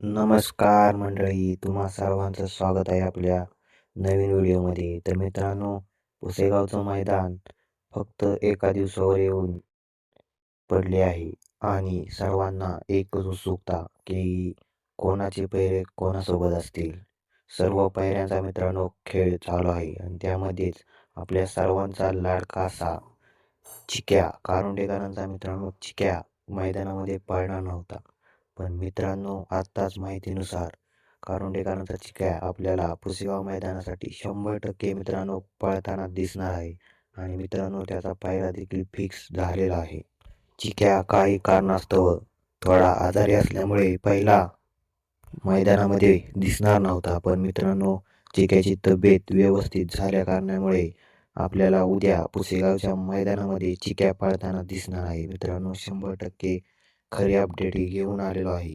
नमस्कार मंडळी तुम्हा सर्वांचं स्वागत आहे आपल्या नवीन व्हिडिओमध्ये. तर मित्रांनो पुसेगावचं मैदान फक्त एका दिवसावर येऊन पडले आहे आणि सर्वांना एकच उत्सुकता की कोणाचे पैरे कोणासोबत असतील. सर्व पैऱ्यांचा मित्रांनो खेळ चालू आहे आणि त्यामध्येच आपल्या सर्वांचा लाडका असा चिक्या कारुंडेकरांचा मित्रांनो चिक्या मैदानामध्ये पळणार नव्हता. पण मित्रांनो आत्ताच माहितीनुसार कारुंडेकरांचा चिक्या आपल्याला पुसेगाव मैदानासाठी शंभर टक्के मित्रांनो पळताना दिसणार आहे. आणि मित्रांनो त्याचा पायरा देखील फिक्स झालेला आहे. चिक्या काही कारणास्तव थोडा आजारी असल्यामुळे पहिला मैदानामध्ये दिसणार नव्हता. पण मित्रांनो चिक्याची तब्येत व्यवस्थित झाल्या कारणामुळे आपल्याला उद्या पुसेगावच्या मैदानामध्ये चिक्या पळताना दिसणार आहे. मित्रांनो शंभर टक्के खरी अपडेट घेऊन आलेलो आहे.